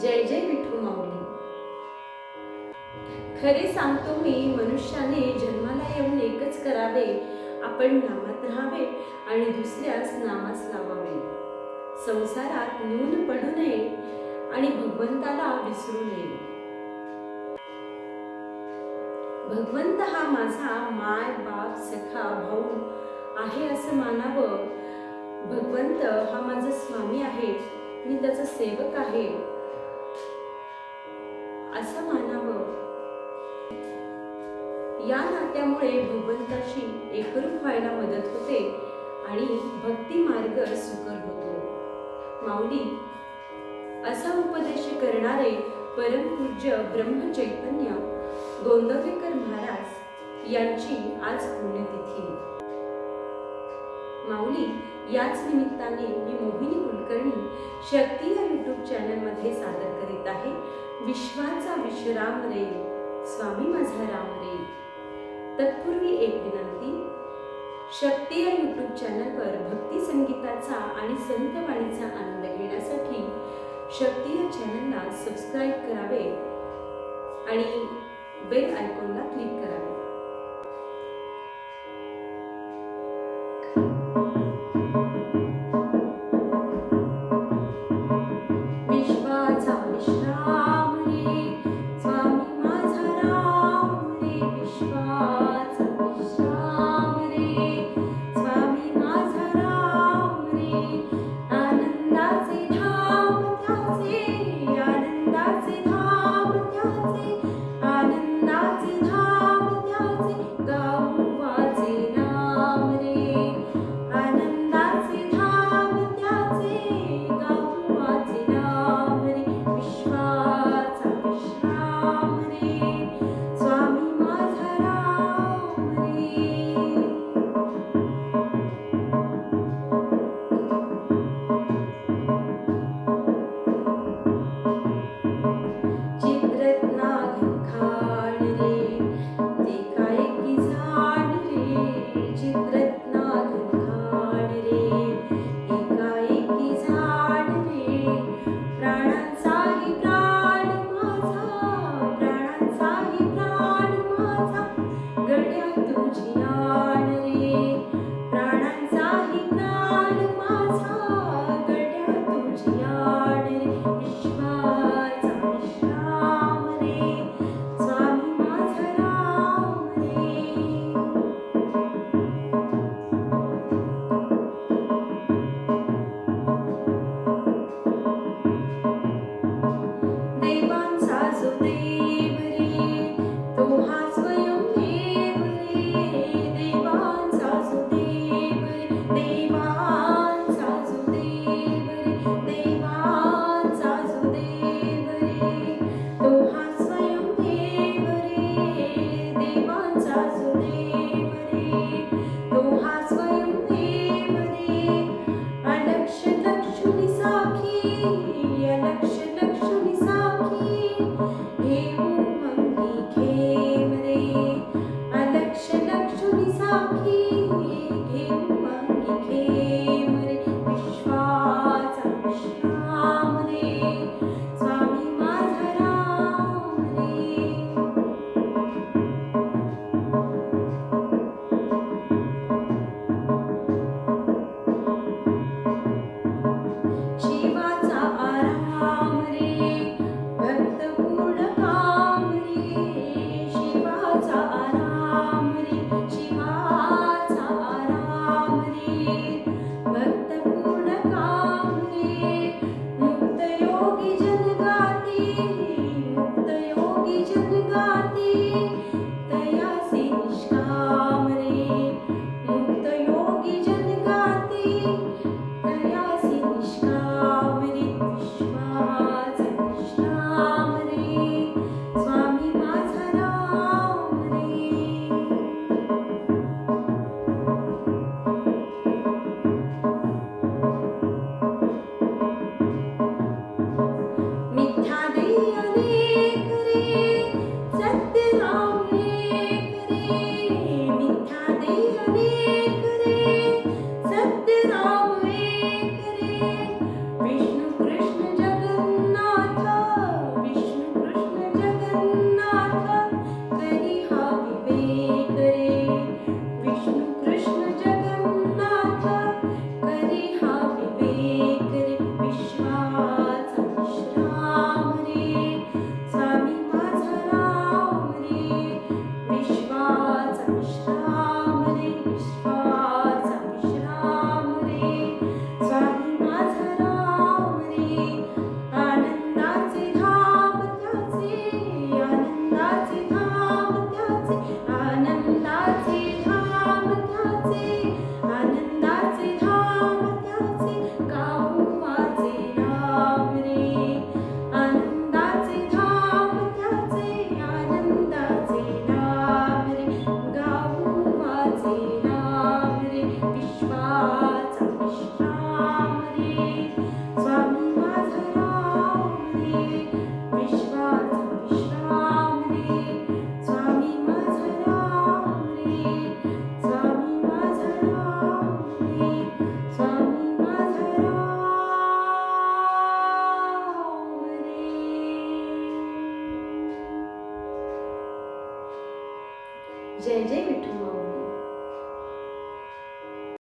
जय जय विठू माऊली. खरे सांगतो मी मनुष्याने जन्माला येऊन एकच करावे आपण नामात राहावे आणि दुसऱ्यास नामास लावावे. संसारात नून पडू नये आणि भगवंताला विसरू नये. भगवंत हा माझा माय बाप सखा भाऊ आहे असं मानावं. भगवंत हा माझा स्वामी आहे मी त्याचा सेवक आहे. असं मानावं. या नात्यामुळे भगवंताशी एकरूप व्हायला मदत होते आणि भक्ती मार्ग सुकर होतो. माऊली असा उपदेश करणारे परमपूज्य ब्रह्म चैतन्य गोंदवेकर महाराज यांची आज पुण्यतिथी. माऊली याच निमित्ताने मी मोहिनी कुलकर्णी शक्ती या युट्यूब चॅनलमध्ये सादर करीत आहे. विश्वाचा विश्राम रे स्वामी माझा राम रे. तत्पूर्वी एक विनंती शक्ती या यूट्यूब चॅनलवर भक्ती संगीताचा आणि संतवाणीचा आनंद घेण्यासाठी शक्ती या चॅनलला सबस्क्राईब करावे आणि बेल आयकॉनला क्लिक करावे.